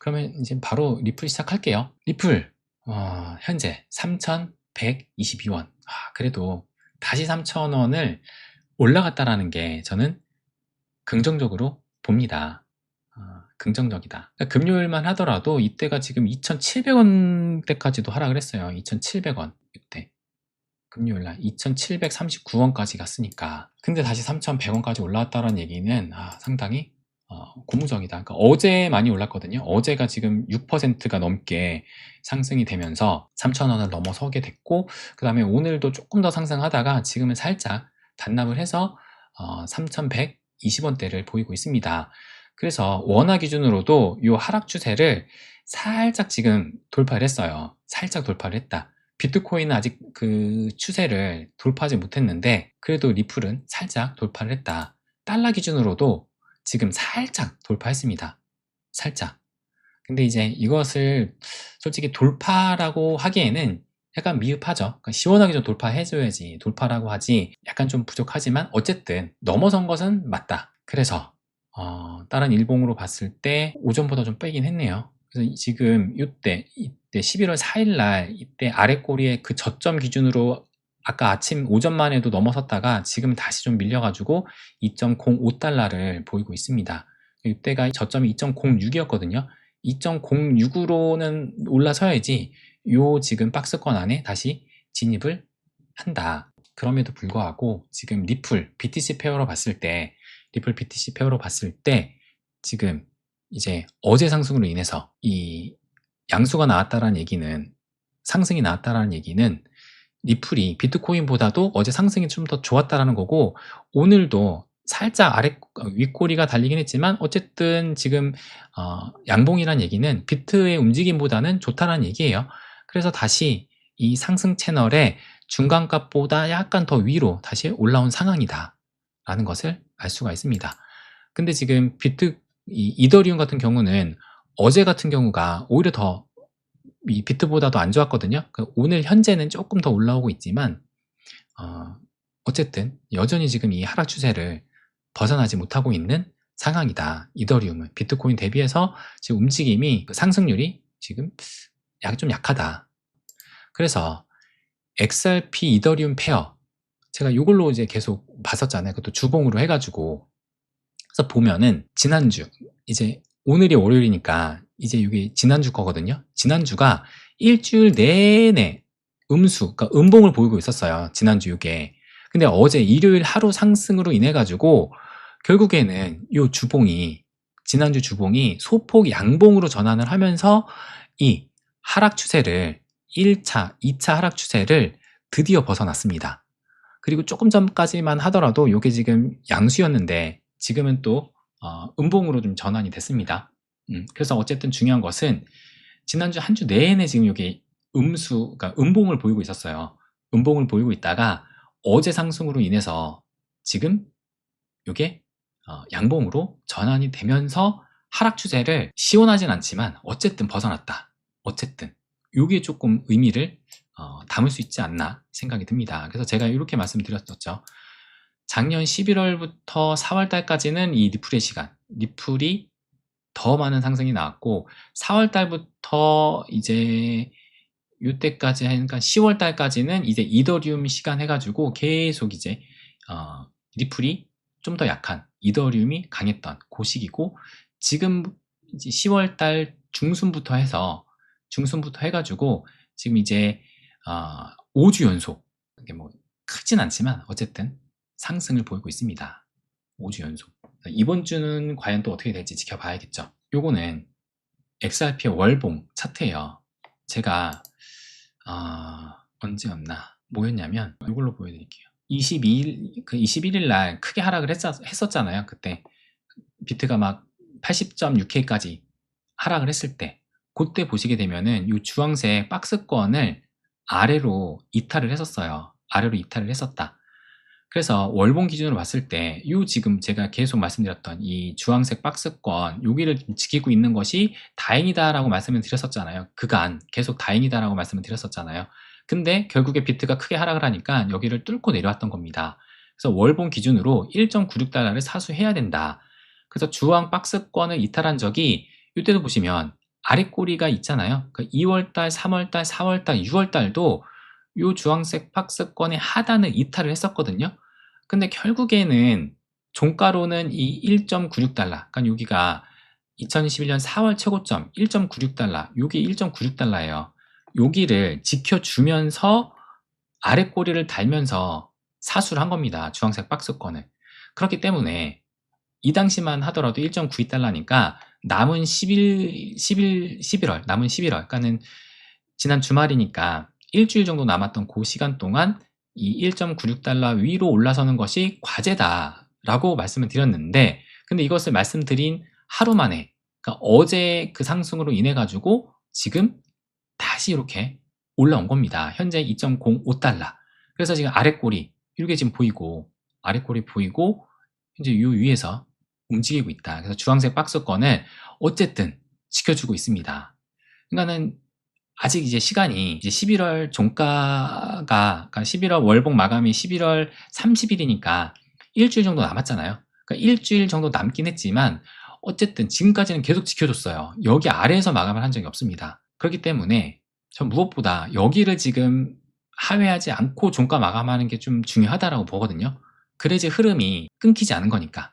그러면 이제 바로 리플 시작할게요. 리플 어, 현재 3,122원. 아, 그래도 다시 3,000원을 올라갔다라는 게 저는 긍정적으로 봅니다. 어, 긍정적이다. 그러니까 금요일만 하더라도 이때가 지금 2,700원대까지도 하락을 했어요. 2,700원 이때. 금요일 날 2,739원까지 갔으니까. 근데 다시 3,100원까지 올라왔다는 얘기는 아, 상당히 어, 고무적이다. 그러니까 어제 많이 올랐거든요. 어제가 지금 6%가 넘게 상승이 되면서 3,000원을 넘어서게 됐고, 그 다음에 오늘도 조금 더 상승하다가 지금은 살짝 단납을 해서 어, 3,120원대를 보이고 있습니다. 그래서 원화 기준으로도 이 하락 추세를 살짝 지금 돌파를 했어요. 살짝 돌파를 했다. 비트코인은 아직 그 추세를 돌파하지 못했는데 그래도 리플은 살짝 돌파를 했다. 달러 기준으로도 지금 살짝 돌파했습니다. 살짝. 근데 이제 이것을 솔직히 돌파라고 하기에는 약간 미흡하죠. 그러니까 시원하게 좀 돌파해줘야지 돌파라고 하지 약간 좀 부족하지만 어쨌든 넘어선 것은 맞다. 그래서 어, 다른 일봉으로 봤을 때 오전보다 좀 빼긴 했네요. 그래서 지금 이때 이때 11월 4일 날 이때 아래 꼬리에 그 저점 기준으로 아까 아침 오전만 해도 넘어섰다가 지금 다시 좀 밀려가지고 2.05달러를 보이고 있습니다. 이때가 저점이 2.06이었거든요. 2.06으로는 올라서야지 요 지금 박스권 안에 다시 진입을 한다. 그럼에도 불구하고 지금 리플 BTC 페어로 봤을 때 리플 BTC 페어로 봤을 때 지금 이제 어제 상승으로 인해서 이 양수가 나왔다라는 얘기는 상승이 나왔다라는 얘기는 리플이 비트코인보다도 어제 상승이 좀 더 좋았다라는 거고 오늘도 살짝 아래 윗꼬리가 달리긴 했지만 어쨌든 지금 어, 양봉이란 얘기는 비트의 움직임보다는 좋다는 얘기예요. 그래서 다시 이 상승 채널의 중간값보다 약간 더 위로 다시 올라온 상황이다 라는 것을 알 수가 있습니다. 근데 지금 비트 이 이더리움 같은 경우는 어제 같은 경우가 오히려 더 이 비트보다도 안 좋았거든요. 그 오늘 현재는 조금 더 올라오고 있지만 어, 어쨌든 여전히 지금 이 하락 추세를 벗어나지 못하고 있는 상황이다. 이더리움은 비트코인 대비해서 지금 움직임이 그 상승률이 지금 약 좀 약하다. 그래서 XRP 이더리움 페어 제가 이걸로 이제 계속 봤었잖아요. 그것도 주봉으로 해가지고 그래서 보면은 지난주 이제 오늘이 월요일이니까 이제 이게 지난주 거거든요. 지난주가 일주일 내내 음수, 그러니까 음봉을 보이고 있었어요. 지난주 이게. 근데 어제 일요일 하루 상승으로 인해 가지고 결국에는 이 주봉이 지난주 주봉이 소폭 양봉으로 전환을 하면서 이 하락 추세를 1차, 2차 하락 추세를 드디어 벗어났습니다. 그리고 조금 전까지만 하더라도 이게 지금 양수였는데 지금은 또 어, 음봉으로 좀 전환이 됐습니다. 음, 그래서 어쨌든 중요한 것은 지난주 한 주 내내 지금 이게 음수, 그러니까 음봉을 보이고 있었어요. 음봉을 보이고 있다가 어제 상승으로 인해서 지금 이게 어, 양봉으로 전환이 되면서 하락 추세를 시원하진 않지만 어쨌든 벗어났다. 어쨌든 이게 조금 의미를 어, 담을 수 있지 않나 생각이 듭니다. 그래서 제가 이렇게 말씀드렸었죠. 작년 11월부터 4월달까지는 이 리플의 시간, 리플이 더 많은 상승이 나왔고 4월 달부터 이제 이때까지 하니까 10월 달까지는 이제 이더리움 시간 해가지고 계속 이제 어, 리플이 좀 더 약한 이더리움이 강했던 그 시기고 지금 이제 10월 달 중순부터 해서 중순부터 해가지고 지금 이제 어, 5주 연속 이게 뭐 크진 않지만 어쨌든 상승을 보이고 있습니다. 5주 연속. 이번 주는 과연 또 어떻게 될지 지켜봐야겠죠. 요거는 XRP의 월봉 차트예요. 제가 어, 언제였나 뭐였냐면 이걸로 보여드릴게요. 22일 그 21일 날 크게 하락을 했었, 했었잖아요. 그때 비트가 막 80.6K까지 하락을 했을 때 그때 보시게 되면은 이 주황색 박스권을 아래로 이탈을 했었어요. 아래로 이탈을 했었다. 그래서 월봉 기준으로 봤을 때, 요 지금 제가 계속 말씀드렸던 이 주황색 박스권, 여기를 지키고 있는 것이 다행이다라고 말씀을 드렸었잖아요. 그간 계속 다행이다라고 말씀을 드렸었잖아요. 근데 결국에 비트가 크게 하락을 하니까 여기를 뚫고 내려왔던 겁니다. 그래서 월봉 기준으로 1.96달러를 사수해야 된다. 그래서 주황 박스권을 이탈한 적이 이때도 보시면 아래 꼬리가 있잖아요. 그 2월달, 3월달, 4월달, 6월달도 요 주황색 박스권의 하단을 이탈을 했었거든요. 근데 결국에는 종가로는 이 1.96달러, 그러니까 여기가 2021년 4월 최고점 1.96달러, 요게 1.96달러예요. 여기를 지켜주면서 아래 꼬리를 달면서 사수를 한 겁니다. 주황색 박스권을. 그렇기 때문에 이 당시만 하더라도 1.92달러니까 남은 11, 11, 11월, 남은 11월, 그러니까는 지난 주말이니까 일주일 정도 남았던 그 시간 동안 이 1.96달러 위로 올라서는 것이 과제다라고 말씀을 드렸는데, 근데 이것을 말씀드린 하루 만에, 그러니까 어제 그 상승으로 인해 가지고 지금 다시 이렇게 올라온 겁니다. 현재 2.05달러. 그래서 지금 아래 꼬리 이렇게 지금 보이고 아래 꼬리 보이고 현재 이 위에서 움직이고 있다. 그래서 주황색 박스권을 어쨌든 지켜주고 있습니다. 그러니까는 아직 이제 시간이 이제 11월 종가가 그러니까 11월 월봉 마감이 11월 30일이니까 일주일 정도 남았잖아요. 그러니까 일주일 정도 남긴 했지만 어쨌든 지금까지는 계속 지켜줬어요. 여기 아래에서 마감을 한 적이 없습니다. 그렇기 때문에 전 무엇보다 여기를 지금 하회하지 않고 종가 마감하는 게 좀 중요하다라고 보거든요. 그래야지 흐름이 끊기지 않은 거니까.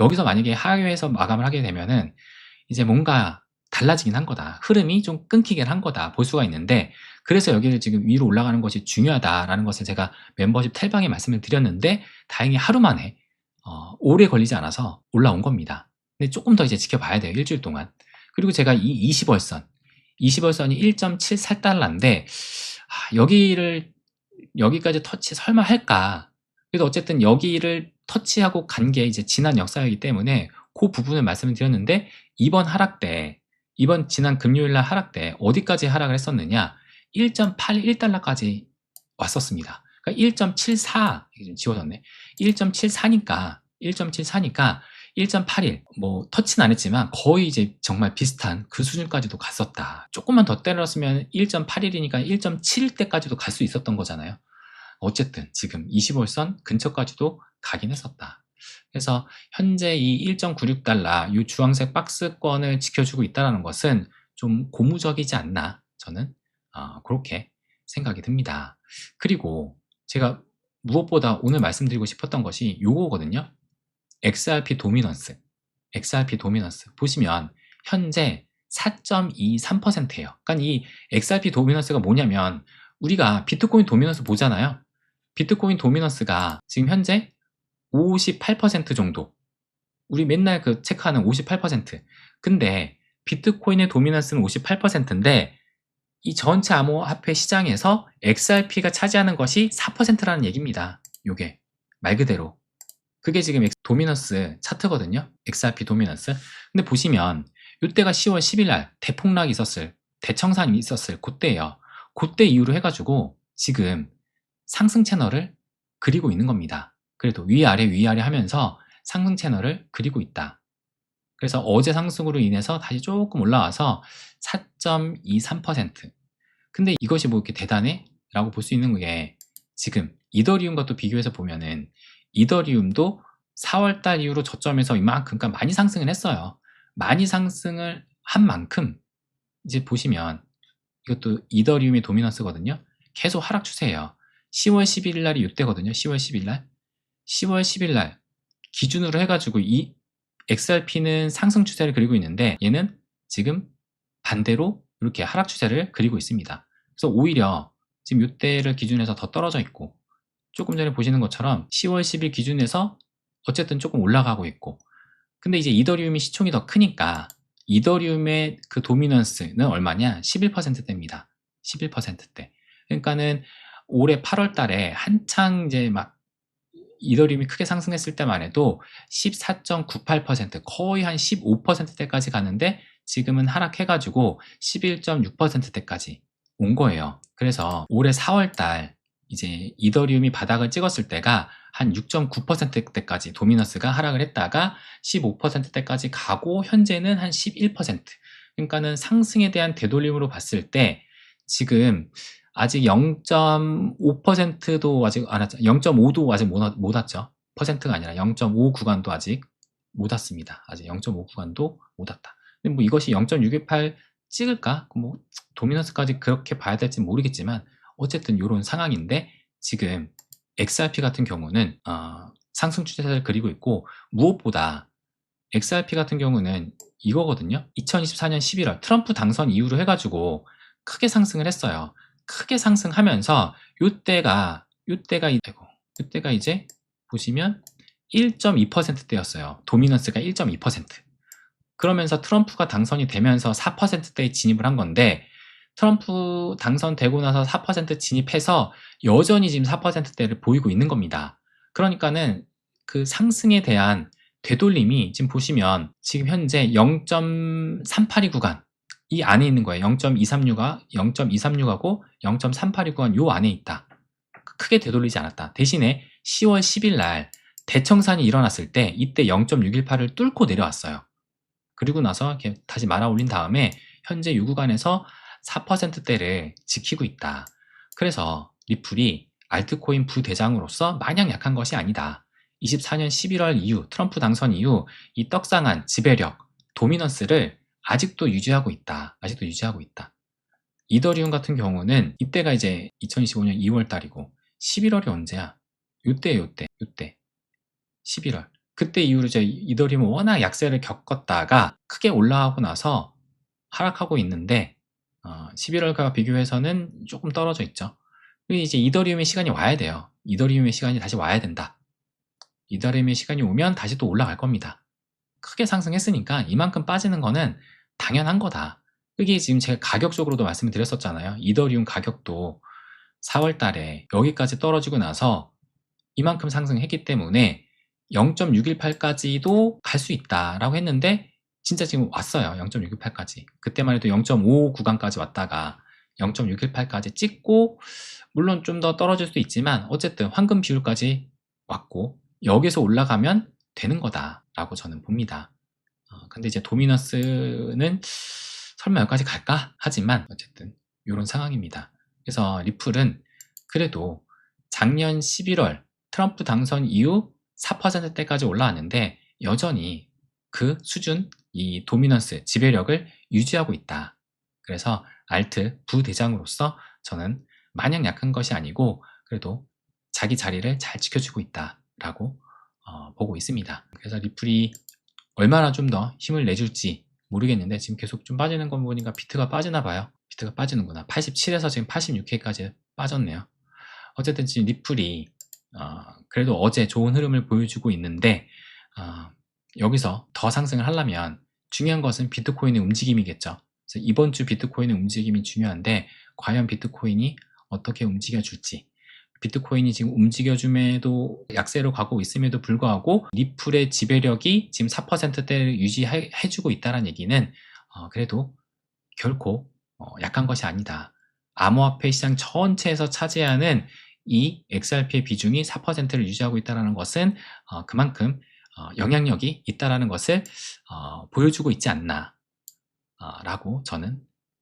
여기서 만약에 하회해서 마감을 하게 되면은 이제 뭔가 달라지긴 한 거다. 흐름이 좀 끊기긴 한 거다. 볼 수가 있는데 그래서 여기를 지금 위로 올라가는 것이 중요하다라는 것을 제가 멤버십 탈방에 말씀을 드렸는데 다행히 하루 만에 어, 오래 걸리지 않아서 올라온 겁니다. 근데 조금 더 이제 지켜봐야 돼요. 일주일 동안. 그리고 제가 이 20월선 20월선이 1.74달러인데 아, 여기를 여기까지 터치 설마 할까? 그래도 어쨌든 여기를 터치하고 간 게 이제 지난 역사이기 때문에 그 부분을 말씀을 드렸는데 이번 하락 때 이번 지난 금요일 날 하락 때 어디까지 하락을 했었느냐 1.81달러까지 왔었습니다. 그러니까 1.74 이게 좀 지워졌네. 1.74니까 1.74니까 1.81, 뭐, 터치는 안 했지만 거의 이제 정말 비슷한 그 수준까지도 갔었다. 조금만 더 때렸으면 1.81이니까 1.7대까지도 갈 수 있었던 거잖아요. 어쨌든 지금 20월선 근처까지도 가긴 했었다. 그래서 현재 이 1.96달러, 이 주황색 박스권을 지켜주고 있다는 것은 좀 고무적이지 않나, 저는 어, 그렇게 생각이 듭니다. 그리고 제가 무엇보다 오늘 말씀드리고 싶었던 것이 요거거든요. XRP 도미넌스, XRP 도미넌스 보시면 현재 4.23%예요. 그러니까 이 XRP 도미넌스가 뭐냐면 우리가 비트코인 도미넌스 보잖아요. 비트코인 도미넌스가 지금 현재 58% 정도. 우리 맨날 그 체크하는 58%. 근데 비트코인의 도미넌스는 58%인데 이 전체 암호화폐 시장에서 XRP가 차지하는 것이 4%라는 얘기입니다. 요게 말 그대로 그게 지금 도미너스 차트거든요. XRP 도미너스. 근데 보시면 이때가 10월 10일 날 대폭락이 있었을 대청산이 있었을 그때예요. 그때 이후로 해가지고 지금 상승 채널을 그리고 있는 겁니다. 그래도 위아래 위아래 하면서 상승 채널을 그리고 있다. 그래서 어제 상승으로 인해서 다시 조금 올라와서 4.23%. 근데 이것이 뭐 이렇게 대단해? 라고 볼 수 있는 게 지금 이더리움과 또 비교해서 보면은 이더리움도 4월달 이후로 저점에서 이만큼 그러니까 많이 상승을 했어요. 많이 상승을 한 만큼 이제 보시면 이것도 이더리움의 도미넌스거든요. 계속 하락 추세예요. 10월 11일 날이 이때거든요. 10월 10일 날. 10월 10일 날 기준으로 해가지고 이 XRP는 상승 추세를 그리고 있는데 얘는 지금 반대로 이렇게 하락 추세를 그리고 있습니다. 그래서 오히려 지금 이때를 기준해서 더 떨어져 있고 조금 전에 보시는 것처럼 10월 10일 기준에서 어쨌든 조금 올라가고 있고 근데 이제 이더리움이 시총이 더 크니까 이더리움의 그 도미넌스는 얼마냐? 11%대입니다. 11%대. 그러니까는 올해 8월 달에 한창 이제 막 이더리움이 크게 상승했을 때만 해도 14.98% 거의 한 15%대까지 갔는데 지금은 하락해가지고 11.6%대까지 온 거예요. 그래서 올해 4월 달 이제 이더리움이 바닥을 찍었을 때가 한 6.9%대까지 도미너스가 하락을 했다가 15%대까지 가고 현재는 한 11%. 그러니까는 상승에 대한 되돌림으로 봤을 때 지금 아직 0.5%도 아직 안 왔죠. 0.5도 아직 못, 못 왔죠. 퍼센트가 아니라 0.5 구간도 아직 못 왔습니다. 아직 0.5 구간도 못 왔다. 근데 뭐 이것이 0.618 찍을까? 뭐 도미넌스까지 그렇게 봐야 될지 모르겠지만 어쨌든 이런 상황인데 지금 XRP 같은 경우는 어, 상승 추세를 그리고 있고 무엇보다 XRP 같은 경우는 이거거든요. 2024년 11월 트럼프 당선 이후로 해가지고 크게 상승을 했어요. 크게 상승하면서 요때가 요때가 이- 아이고, 요때가 이제 보시면 1.2%대였어요. 도미넌스가 1.2%. 그러면서 트럼프가 당선이 되면서 4%대에 진입을 한 건데 트럼프 당선되고 나서 4% 진입해서 여전히 지금 4%대를 보이고 있는 겁니다. 그러니까는 그 상승에 대한 되돌림이 지금 보시면 지금 현재 0.382 구간 이 안에 있는 거예요. 0.236가 0.236하고 0.382 구간 요 안에 있다. 크게 되돌리지 않았다. 대신에 10월 10일 날 대청산이 일어났을 때 이때 0.618을 뚫고 내려왔어요. 그리고 나서 이렇게 다시 말아 올린 다음에 현재 요 구간에서 4%대를 지키고 있다. 그래서 리플이 알트코인 부대장으로서 마냥 약한 것이 아니다. 24년 11월 이후 트럼프 당선 이후 이 떡상한 지배력, 도미넌스를 아직도 유지하고 있다. 아직도 유지하고 있다. 이더리움 같은 경우는 이때가 이제 2025년 2월 달이고 11월이 언제야? 요때 요때 요때 11월 그때 이후로 이제 이더리움은 워낙 약세를 겪었다가 크게 올라가고 나서 하락하고 있는데 어, 11월과 비교해서는 조금 떨어져 있죠. 이제 이더리움의 시간이 와야 돼요. 이더리움의 시간이 다시 와야 된다. 이더리움의 시간이 오면 다시 또 올라갈 겁니다. 크게 상승했으니까 이만큼 빠지는 거는 당연한 거다. 그게 지금 제가 가격적으로도 말씀을 드렸었잖아요. 이더리움 가격도 4월 달에 여기까지 떨어지고 나서 이만큼 상승했기 때문에 0.618까지도 갈 수 있다라고 했는데 진짜 지금 왔어요. 0.618까지. 그때만 해도 0.5 구간까지 왔다가 0.618까지 찍고 물론 좀 더 떨어질 수도 있지만 어쨌든 황금 비율까지 왔고 여기서 올라가면 되는 거다라고 저는 봅니다. 어, 근데 이제 도미너스는 설마 여기까지 갈까? 하지만 어쨌든 이런 상황입니다. 그래서 리플은 그래도 작년 11월 트럼프 당선 이후 4%대까지 올라왔는데 여전히 그 수준, 이 도미넌스, 지배력을 유지하고 있다. 그래서 알트 부대장으로서 저는 마냥 약한 것이 아니고 그래도 자기 자리를 잘 지켜주고 있다라고 어, 보고 있습니다. 그래서 리플이 얼마나 좀 더 힘을 내줄지 모르겠는데 지금 계속 좀 빠지는 거 보니까 비트가 빠지나 봐요. 비트가 빠지는구나. 87에서 지금 86회까지 빠졌네요. 어쨌든 지금 리플이 어, 그래도 어제 좋은 흐름을 보여주고 있는데 어, 여기서 더 상승을 하려면 중요한 것은 비트코인의 움직임이겠죠. 이번 주 비트코인의 움직임이 중요한데 과연 비트코인이 어떻게 움직여줄지 비트코인이 지금 움직여줌에도 약세로 가고 있음에도 불구하고 리플의 지배력이 지금 4%대를 유지해주고 있다는 얘기는 어, 그래도 결코 어, 약한 것이 아니다. 암호화폐 시장 전체에서 차지하는 이 XRP의 비중이 4%를 유지하고 있다는 것은 어, 그만큼 어, 영향력이 있다는 것을 어, 보여주고 있지 않나 어, 라고 저는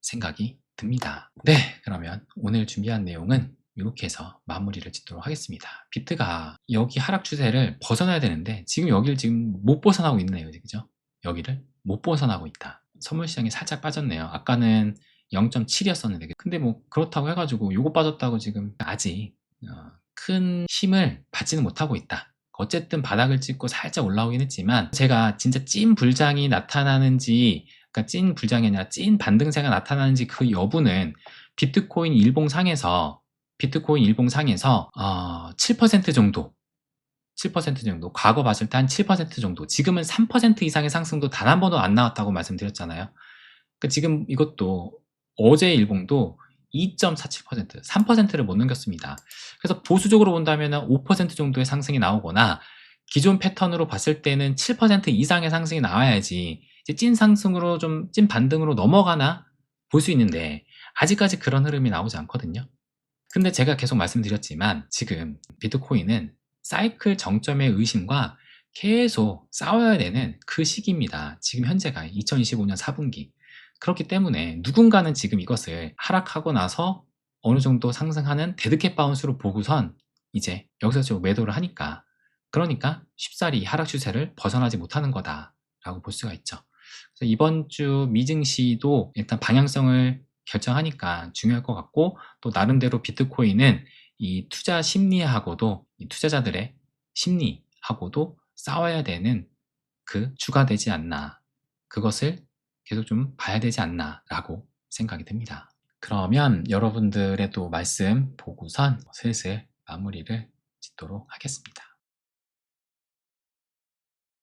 생각이 듭니다. 네, 그러면 오늘 준비한 내용은 이렇게 해서 마무리를 짓도록 하겠습니다. 비트가 여기 하락 추세를 벗어나야 되는데 지금 여기를 지금 못 벗어나고 있네요. 그죠? 여기를 못 벗어나고 있다. 선물 시장이 살짝 빠졌네요. 아까는 0.7이었었는데 근데 뭐 그렇다고 해가지고 요거 빠졌다고 지금 아직 어, 큰 힘을 받지는 못하고 있다. 어쨌든 바닥을 찍고 살짝 올라오긴 했지만 제가 진짜 찐 불장이 나타나는지 그러니까 찐 불장이 아니라 찐 반등세가 나타나는지 그 여부는 비트코인 일봉상에서 비트코인 일봉상에서 어, 7% 정도 7% 정도 과거 봤을 때 한 7% 정도 지금은 3% 이상의 상승도 단 한 번도 안 나왔다고 말씀드렸잖아요. 그러니까 지금 이것도 어제 일봉도 2.47% 3%를 못 넘겼습니다. 그래서 보수적으로 본다면 5% 정도의 상승이 나오거나 기존 패턴으로 봤을 때는 7% 이상의 상승이 나와야지 찐 상승으로 좀 찐 반등으로 넘어가나 볼 수 있는데 아직까지 그런 흐름이 나오지 않거든요 근데 제가 계속 말씀드렸지만 지금 비트코인은 사이클 정점의 의심과 계속 싸워야 되는 그 시기입니다. 지금 현재가 2025년 4분기. 그렇기 때문에 누군가는 지금 이것을 하락하고 나서 어느 정도 상승하는 데드캣 바운스로 보고선 이제 여기서 좀 매도를 하니까 그러니까 쉽사리 하락 추세를 벗어나지 못하는 거다라고 볼 수가 있죠. 그래서 이번 주 미증시도 일단 방향성을 결정하니까 중요할 것 같고 또 나름대로 비트코인은 이 투자 심리하고도 이 투자자들의 심리하고도 싸워야 되는 그 주가 되지 않나 그것을 계속 좀 봐야 되지 않나 라고 생각이 듭니다. 그러면 여러분들의 또 말씀 보고선 슬슬 마무리를 짓도록 하겠습니다.